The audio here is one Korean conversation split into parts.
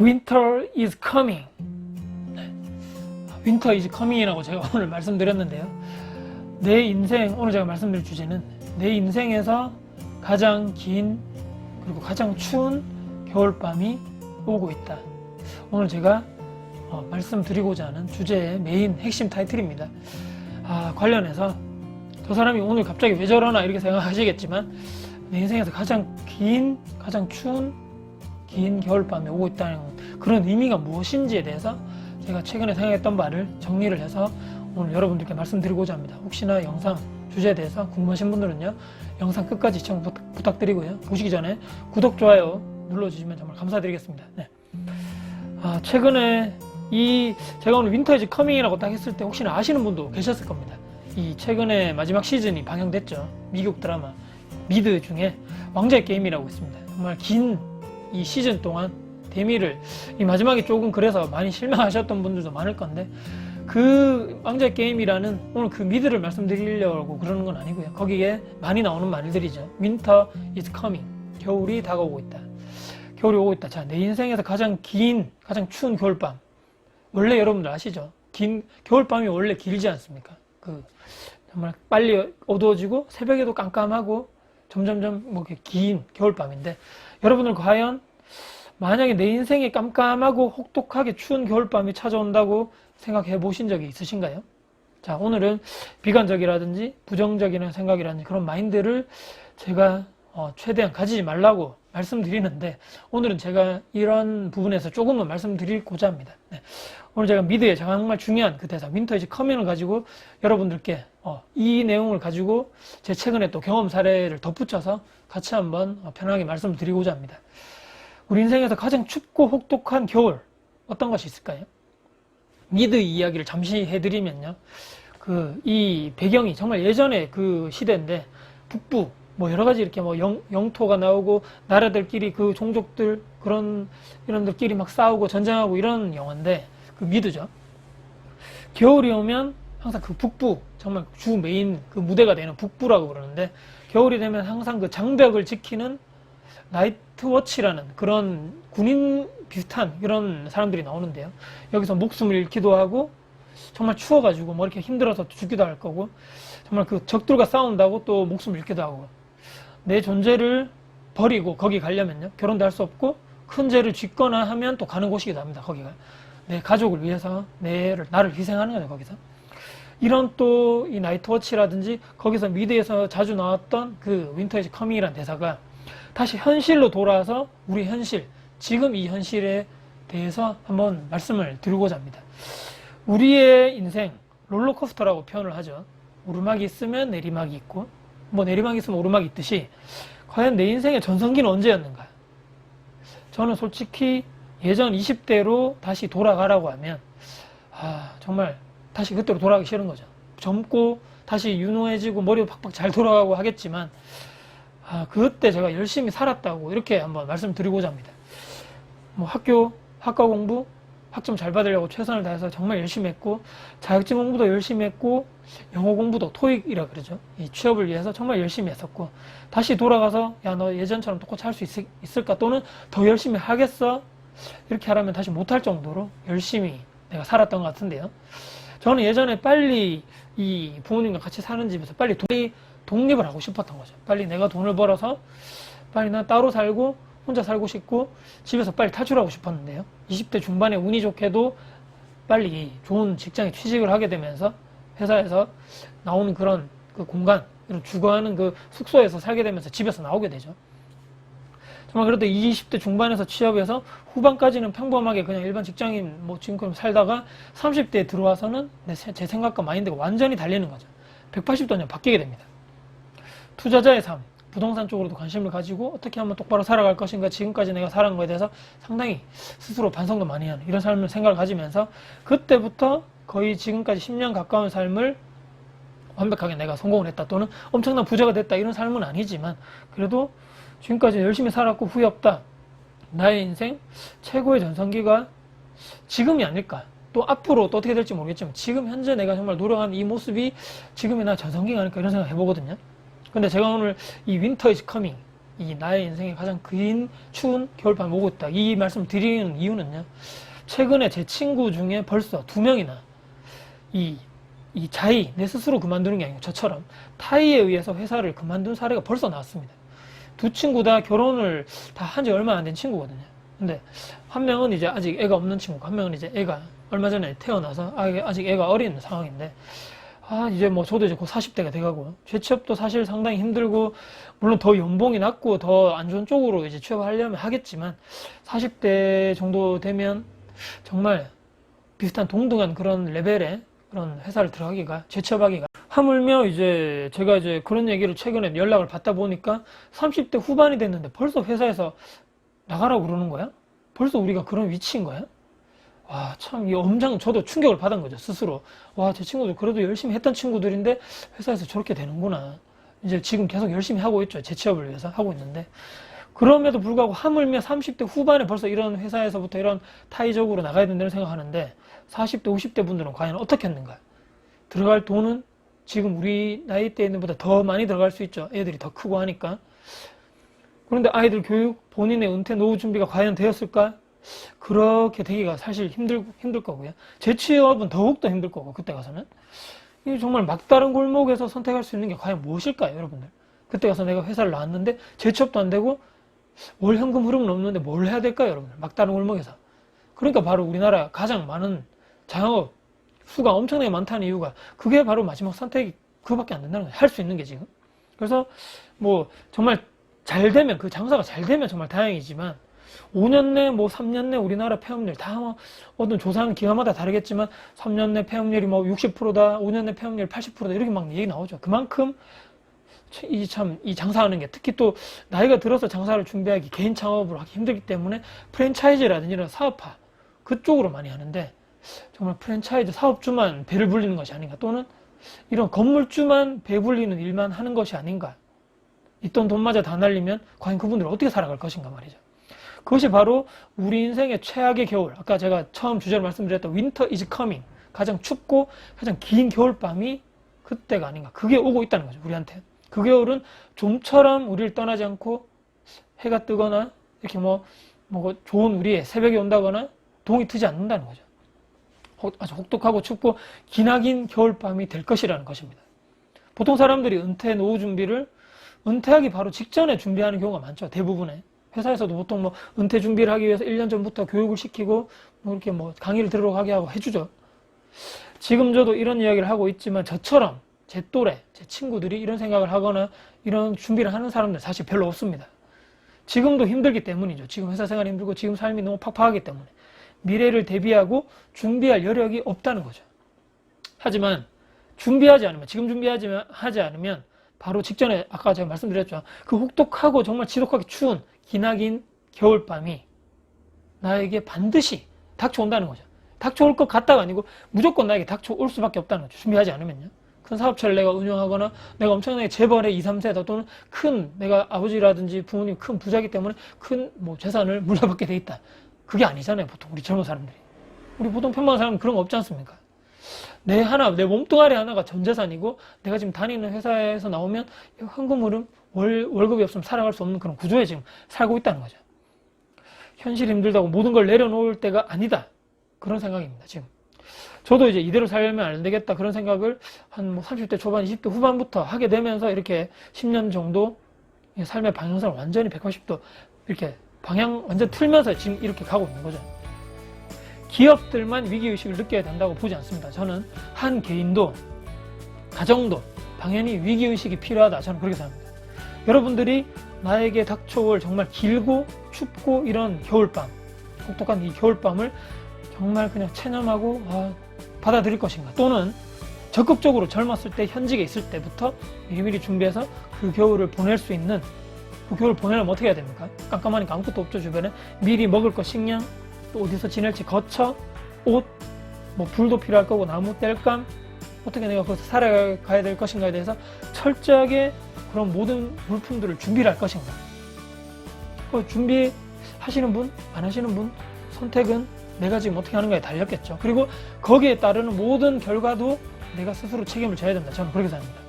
Winter is coming. 네. Winter is coming이라고 제가 오늘 말씀드렸는데요. 내 인생, 오늘 제가 말씀드릴 주제는 내 인생에서 가장 긴 그리고 가장 추운 겨울밤이 오고 있다. 오늘 제가 어, 말씀드리고자 하는 주제의 메인 핵심 타이틀입니다. 아, 관련해서 저 사람이 오늘 갑자기 왜 저러나 이렇게 생각하시겠지만 내 인생에서 가장 긴, 가장 추운 긴 겨울밤이 오고 있다는 그런 의미가 무엇인지에 대해서 제가 최근에 생각했던 바를 정리를 해서 오늘 여러분들께 말씀드리고자 합니다. 혹시나 영상 주제에 대해서 궁금하신 분들은요, 영상 끝까지 시청 부- 부탁드리고요. 보시기 전에 구독, 좋아요 눌러주시면 정말 감사드리겠습니다. 네. 아, 최근에 이 제가 오늘 윈터이즈 커밍이라고 딱 했을 때 혹시나 아시는 분도 계셨을 겁니다. 이 최근에 마지막 시즌이 방영됐죠. 미국 드라마 미드 중에 왕자의 게임이라고 있습니다. 정말 긴 이 시즌 동안 데미를 이 마지막에 조금 그래서 많이 실망하셨던 분들도 많을 건데 그 왕자의 게임이라는 오늘 그 미드를 말씀드리려고 그러는 건 아니고요. 거기에 많이 나오는 말들이죠. Winter is coming. 겨울이 다가오고 있다. 겨울이 오고 있다. 자, 내 인생에서 가장 긴, 가장 추운 겨울밤. 원래 여러분들 아시죠? 긴 겨울밤이 원래 길지 않습니까? 그 정말 빨리 어두워지고 새벽에도 깜깜하고 점점점 뭐 이렇게 긴 겨울밤인데 여러분들 과연 만약에 내 인생에 깜깜하고 혹독하게 추운 겨울밤이 찾아온다고 생각해 보신 적이 있으신가요? 자, 오늘은 비관적이라든지 부정적인 생각이라든지 그런 마인드를 제가 어, 최대한 가지지 말라고 말씀드리는데 오늘은 제가 이런 부분에서 조금은 말씀드리고자 합니다. 네. 오늘 제가 미드의 정말 중요한 그 대사 윈터 이즈 커밍을 가지고 여러분들께 어, 이 내용을 가지고 제 최근에 또 경험 사례를 덧붙여서 같이 한번 어, 편하게 말씀을 드리고자 합니다. 우리 인생에서 가장 춥고 혹독한 겨울 어떤 것이 있을까요? 미드 이야기를 잠시 해드리면요. 그 이 배경이 정말 예전에 그 시대인데 북부 뭐 여러 가지 이렇게 뭐 영, 영토가 나오고 나라들끼리 그 종족들 그런 이런들끼리 막 싸우고 전쟁하고 이런 영화인데 그 미드죠. 겨울이 오면 항상 그 북부 정말 주 메인 그 무대가 되는 북부라고 그러는데 겨울이 되면 항상 그 장벽을 지키는 나이트 워치라는 그런 군인 비슷한 이런 사람들이 나오는데요. 여기서 목숨을 잃기도 하고 정말 추워가지고 뭐 이렇게 힘들어서 죽기도 할 거고 정말 그 적들과 싸운다고 또 목숨을 잃기도 하고 내 존재를 버리고 거기 가려면요 결혼도 할 수 없고 큰 죄를 짓거나 하면 또 가는 곳이기도 합니다 거기가 내 가족을 위해서 내를 나를 희생하는 거죠 거기서 이런 또 이 나이트워치라든지 거기서 미드에서 자주 나왔던 그 윈터 이즈 커밍이라는 대사가 다시 현실로 돌아와서 우리 현실 지금 이 현실에 대해서 한번 말씀을 드리고자 합니다. 우리의 인생 롤러코스터라고 표현을 하죠. 오르막이 있으면 내리막이 있고 뭐 내리막이 있으면 오르막이 있듯이 과연 내 인생의 전성기는 언제였는가? 저는 솔직히 예전 20대로 다시 돌아가라고 하면 아 정말 다시 그때로 돌아가기 싫은 거죠. 젊고 다시 유능해지고 머리도 팍팍 잘 돌아가고 하겠지만 아 그때 제가 열심히 살았다고 이렇게 한번 말씀드리고자 합니다. 뭐 학교 학과 공부 학점 잘 받으려고 최선을 다해서 정말 열심히 했고 자격증 공부도 열심히 했고 영어 공부도 토익이라 그러죠. 이 취업을 위해서 정말 열심히 했었고 다시 돌아가서 야 너 예전처럼 똑같이 할 수 있을까 또는 더 열심히 하겠어 이렇게 하라면 다시 못할 정도로 열심히 내가 살았던 것 같은데요. 저는 예전에 빨리 이 부모님과 같이 사는 집에서 빨리 독립, 독립을 하고 싶었던 거죠. 빨리 내가 돈을 벌어서 빨리 나 따로 살고 혼자 살고 싶고 집에서 빨리 탈출하고 싶었는데요. 20대 중반에 운이 좋게도 빨리 좋은 직장에 취직을 하게 되면서 회사에서 나오는 그런 그 공간, 이런 주거하는 그 숙소에서 살게 되면서 집에서 나오게 되죠. 정말 그래도 20대 중반에서 취업해서 후반까지는 평범하게 그냥 일반 직장인 뭐 지금처럼 살다가 30대에 들어와서는 제 생각과 마인드가 완전히 달리는 거죠. 180도 그냥 바뀌게 됩니다. 투자자의 삶, 부동산 쪽으로도 관심을 가지고 어떻게 하면 똑바로 살아갈 것인가 지금까지 내가 살아간 거에 대해서 상당히 스스로 반성도 많이 하는 이런 삶을 생각을 가지면서 그때부터 거의 지금까지 10년 가까운 삶을 완벽하게 내가 성공을 했다 또는 엄청난 부자가 됐다 이런 삶은 아니지만 그래도 지금까지 열심히 살았고 후회 없다. 나의 인생 최고의 전성기가 지금이 아닐까. 또 앞으로 또 어떻게 될지 모르겠지만 지금 현재 내가 정말 노력한 이 모습이 지금의 나 전성기가 아닐까 이런 생각 해보거든요. 근데 제가 오늘 이 윈터 이즈 커밍 이 나의 인생에 가장 긴 추운 겨울밤이 오고 있다. 이 말씀 드리는 이유는요. 최근에 제 친구 중에 벌써 두 명이나 이, 이 자의, 내 스스로 그만두는 게 아니고 저처럼 타의에 의해서 회사를 그만둔 사례가 벌써 나왔습니다. 두 친구 다 결혼을 다 한 지 얼마 안 된 친구거든요. 근데 한 명은 이제 아직 애가 없는 친구고 한 명은 이제 애가 얼마 전에 태어나서 아- 아직 애가 어린 상황인데 아 이제 뭐 저도 이제 곧 40대가 돼가고 재취업도 사실 상당히 힘들고 물론 더 연봉이 낮고 더 안 좋은 쪽으로 이제 취업하려면 하겠지만 40대 정도 되면 정말 비슷한 동등한 그런 레벨의 그런 회사를 들어가기가 재취업하기가 하물며 이제 제가 이제 그런 얘기를 최근에 연락을 받다 보니까 30대 후반이 됐는데 벌써 회사에서 나가라고 그러는 거야? 벌써 우리가 그런 위치인 거야? 와, 참, 이 엄청 저도 충격을 받은 거죠, 스스로. 와, 제 친구들 그래도 열심히 했던 친구들인데 회사에서 저렇게 되는구나. 이제 지금 계속 열심히 하고 있죠. 재 취업을 위해서 하고 있는데. 그럼에도 불구하고 하물며 30대 후반에 벌써 이런 회사에서부터 이런 타의적으로 나가야 된다는 생각하는데 40대, 50대 분들은 과연 어떻게 했는가? 들어갈 돈은 지금 우리 나이대 있는 보다 더 많이 들어갈 수 있죠. 애들이 더 크고 하니까. 그런데 아이들 교육, 본인의 은퇴 노후 준비가 과연 되었을까? 그렇게 되기가 사실 힘들, 힘들 거고요. 재취업은 더욱더 힘들 거고, 그때 가서는. 이 정말 막다른 골목에서 선택할 수 있는 게 과연 무엇일까요, 여러분들? 그때 가서 내가 회사를 나왔는데, 재취업도 안 되고, 월 현금 흐름은 없는데 뭘 해야 될까요, 여러분들? 막다른 골목에서. 그러니까 바로 우리나라 가장 많은 자영업 수가 엄청나게 많다는 이유가 그게 바로 마지막 선택이 그거밖에 안 된다는 거예요. 할 수 있는 게 지금. 그래서 뭐 정말 잘 되면 그 장사가 잘 되면 정말 다행이지만 5년 내 뭐 3년 내 우리나라 폐업률 다 뭐 어떤 조사는 기관마다 다르겠지만 3년 내 폐업률이 뭐 60%다 5년 내 폐업률 80%다 이렇게 막 얘기 나오죠. 그만큼 이 참 이 장사하는 게 특히 또 나이가 들어서 장사를 준비하기 개인 창업으로 하기 힘들기 때문에 프랜차이즈라든지 이런 사업화 그쪽으로 많이 하는데 정말 프랜차이즈 사업주만 배를 불리는 것이 아닌가 또는 이런 건물주만 배 불리는 일만 하는 것이 아닌가 있던 돈마저 다 날리면 과연 그분들 은 어떻게 살아갈 것인가 말이죠. 그것이 바로 우리 인생의 최악의 겨울. 아까 제가 처음 주제로 말씀드렸던 winter is coming. 가장 춥고 가장 긴 겨울밤이 그때가 아닌가. 그게 오고 있다는 거죠. 우리한테. 그 겨울은 좀처럼 우리를 떠나지 않고 해가 뜨거나 이렇게 뭐, 뭐 좋은 우리의 새벽이 온다거나 동이 트지 않는다는 거죠. 혹- 아주 혹독하고 춥고 기나긴 겨울밤이 될 것이라는 것입니다. 보통 사람들이 은퇴 노후 준비를 은퇴하기 바로 직전에 준비하는 경우가 많죠. 대부분의. 회사에서도 보통 뭐 은퇴 준비를 하기 위해서 1년 전부터 교육을 시키고 뭐 이렇게 뭐 강의를 들으러 가게 하고 해주죠. 지금 저도 이런 이야기를 하고 있지만 저처럼 제 또래, 제 친구들이 이런 생각을 하거나 이런 준비를 하는 사람들 사실 별로 없습니다. 지금도 힘들기 때문이죠. 지금 회사 생활이 힘들고 지금 삶이 너무 팍팍하기 때문에. 미래를 대비하고 준비할 여력이 없다는 거죠. 하지만 준비하지 않으면, 지금 준비하지 하지 않으면 바로 직전에 아까 제가 말씀드렸죠. 그 혹독하고 정말 지독하게 추운 기나긴 겨울밤이 나에게 반드시 닥쳐온다는 거죠. 닥쳐올 것 같다가 아니고 무조건 나에게 닥쳐올 수밖에 없다는 거죠. 준비하지 않으면요. 큰 사업체를 내가 운영하거나 내가 엄청나게 재벌의 2, 3세다 또는 큰 내가 아버지라든지 부모님 큰 부자기 때문에 큰 뭐 재산을 물려받게 돼 있다. 그게 아니잖아요. 보통 우리 젊은 사람들이. 우리 보통 평범한 사람은 그런 거 없지 않습니까? 내 하나, 내 몸뚱아리 하나가 전 재산이고 내가 지금 다니는 회사에서 나오면 현금 흐름, 월, 월급이 없으면 살아갈 수 없는 그런 구조에 지금 살고 있다는 거죠. 현실이 힘들다고 모든 걸 내려놓을 때가 아니다. 그런 생각입니다, 지금. 저도 이제 이대로 살면 안 되겠다 그런 생각을 한 뭐 30대 초반, 20대 후반부터 하게 되면서 이렇게 10년 정도 이 삶의 방향성을 완전히 180도 이렇게 방향 완전 틀면서 지금 이렇게 가고 있는 거죠. 기업들만 위기의식을 느껴야 된다고 보지 않습니다. 저는 한 개인도, 가정도 당연히 위기의식이 필요하다. 저는 그렇게 생각합니다. 여러분들이 나에게 닥쳐올 정말 길고 춥고 이런 겨울밤, 혹독한 이 겨울밤을 정말 그냥 체념하고 아, 받아들일 것인가 또는 적극적으로 젊었을 때 현직에 있을 때부터 미리미리 준비해서 그 겨울을 보낼 수 있는 그 겨울 보내려면 어떻게 해야 됩니까? 깜깜하니까 아무것도 없죠 주변에 미리 먹을 것 식량 또 어디서 지낼지 거처 옷 뭐 불도 필요할 거고 나무 땔감 어떻게 내가 거기서 살아가야 될 것인가에 대해서 철저하게 그런 모든 물품들을 준비를 할 것인가 그 준비하시는 분 안 하시는 분 선택은 내가 지금 어떻게 하는가에 달렸겠죠. 그리고 거기에 따르는 모든 결과도 내가 스스로 책임을 져야 된다. 저는 그렇게 생각합니다.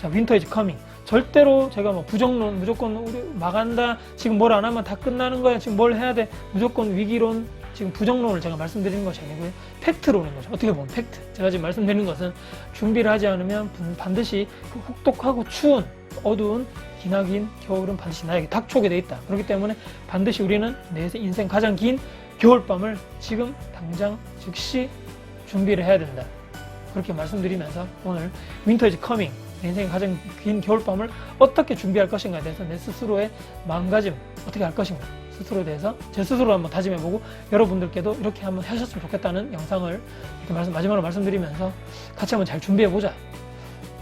자, 윈터 이즈 커밍. 절대로 제가 뭐 부정론 무조건 우리 망한다 지금 뭘 안 하면 다 끝나는 거야 지금 뭘 해야 돼 무조건 위기론 지금 부정론을 제가 말씀드리는 것이 아니고요. 팩트론인 거죠. 어떻게 보면 팩트. 제가 지금 말씀드리는 것은 준비를 하지 않으면 분- 반드시 그 혹독하고 추운 어두운 기나긴 겨울은 반드시 나에게 닥쳐오게 돼 있다. 그렇기 때문에 반드시 우리는 내 인생 가장 긴 겨울밤을 지금 당장 즉시 준비를 해야 된다. 그렇게 말씀드리면서 오늘 윈터 이즈 커밍 내 인생의 가장 긴 겨울밤을 어떻게 준비할 것인가에 대해서 내 스스로의 마음가짐 어떻게 할 것인가 스스로에 대해서 제 스스로 한번 다짐해보고 여러분들께도 이렇게 한번 하셨으면 좋겠다는 영상을 말씀, 마지막으로 말씀드리면서 같이 한번 잘 준비해보자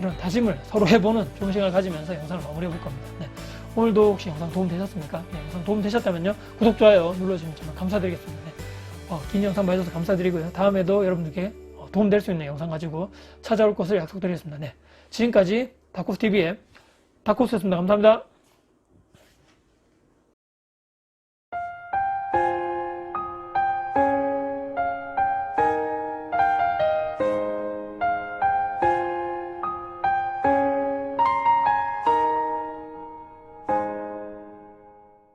이런 다짐을 서로 해보는 좋은 시간을 가지면서 영상을 마무리해볼 겁니다. 네. 오늘도 혹시 영상 도움 되셨습니까? 네, 영상 도움 되셨다면요 구독, 좋아요 눌러주시면 정말 감사드리겠습니다. 네. 어, 긴 영상 봐주셔서 감사드리고요. 다음에도 여러분들께 어, 도움 될 수 있는 영상 가지고 찾아올 것을 약속드리겠습니다. 네. 지금까지 다코스TV의 다코스였습니다. 감사합니다.